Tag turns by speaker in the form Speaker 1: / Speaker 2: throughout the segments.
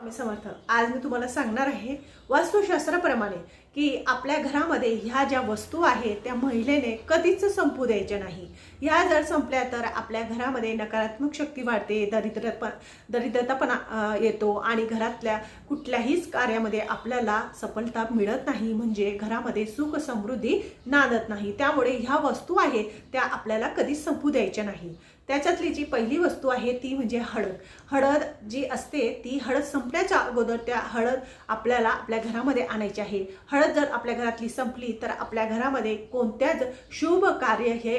Speaker 1: स्वामी समर्थ आज मी तुम्हाला सांगणार आहे वास्तुशास्त्राप्रमाणे की आपल्या घरामध्ये ह्या ज्या वस्तू आहेत त्या महिलेने कधीच संपू द्यायच्या नाही. ह्या जर संपल्या तर आपल्या घरामध्ये नकारात्मक शक्ती वाढते दरिद्रपण दरिद्रतापणा येतो आणि घरातल्या कुठल्याहीच कार्यामध्ये आपल्याला सफलता मिळत नाही. म्हणजे घरामध्ये सुख समृद्धी नांदत नाही. त्यामुळे ह्या वस्तू आहेत त्या आपल्याला कधीच संपू द्यायच्या नाही. त्याच्यातली जी पहिली वस्तू आहे ती म्हणजे हळद. हळद जी असते ती हळद संपण्याच्या अगोदर त्या हळद आपल्याला आपल्या घरामध्ये आणायची आहे. हळद जर आपल्या घरातली संपली तर आपल्या घरामध्ये कोणत्याच शुभ कार्य हे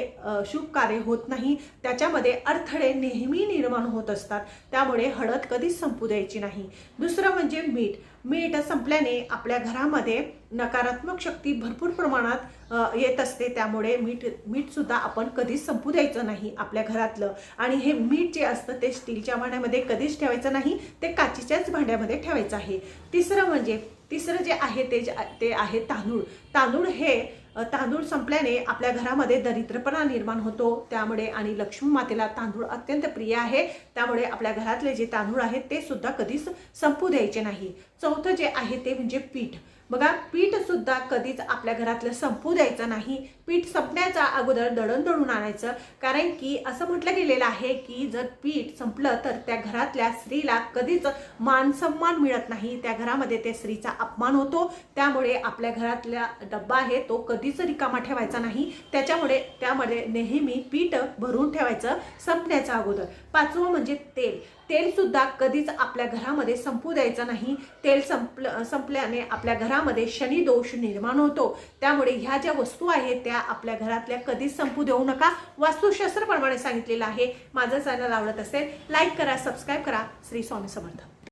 Speaker 1: शुभ कार्य होत नाही. त्याच्यामध्ये अडथळे नेहमी निर्माण होत असतात. त्यामुळे हळद कधीच संपू द्यायची नाही. दुसरं म्हणजे मीठ. मीठ संपल्याने आपल्या घरामध्ये नकारात्मक शक्ती भरपूर प्रमाणात येत असते. त्यामुळे मीठ मीठसुद्धा आपण कधीच संपू द्यायचं नाही. आपल्या घरातलं आणि हे मीठ जे असतं ते स्टीलच्या भांड्यामध्ये कधीच ठेवायचं नाही ते काचेच्याच भांड्यामध्ये ठेवायचं आहे. तिसरं म्हणजे तिसरं जे आहे ते ते आहे तांदूळ. तांदूळ हे तांदूळ संपल्याने आपल्या घरामध्ये दरिद्रपणा निर्माण होतो. त्यामुळे आणि लक्ष्मी मातेला तांदूळ अत्यंत प्रिय आहे. त्यामुळे आपल्या घरातले जे तांदूळ आहेत ते सुद्धा कधीच संपू द्यायचे नाही. चौथं जे आहे ते म्हणजे पीठ. बघा पीठ सुद्धा कधीच आपल्या घरातलं संपू द्यायचं नाही. पीठ संपण्याच्या अगोदर दळण दळून आणायचं. कारण की असं म्हटलं गेलेलं आहे की जर पीठ संपलं तर त्या घरातल्या स्त्रीला कधीच मान सन्मान मिळत नाही. त्या घरामध्ये त्या स्त्रीचा अपमान होतो. त्यामुळे आपल्या घरातला डब्बा आहे तो कधीच रिकामा ठेवायचा नाही. त्याच्यामुळे त्यामध्ये नेहमी पीठ भरून ठेवायचं संपण्याच्या अगोदर. पाचवं म्हणजे तेल. तेलसुद्धा कधीच आपल्या घरामध्ये संपू द्यायचं नाही. तेल संपलं संपल्याने आपल्या घरा घरामध्ये शनी दोष निर्माण होतो. त्यामुळे ह्या ज्या वस्तू आहेत त्या आपल्या घरातल्या कधीच संपू देऊ नका. वास्तुशास्त्रप्रमाणे सांगितलेलं आहे. माझं चॅनल आवडत असेल लाईक करा सबस्क्राईब करा. श्री स्वामी समर्थ.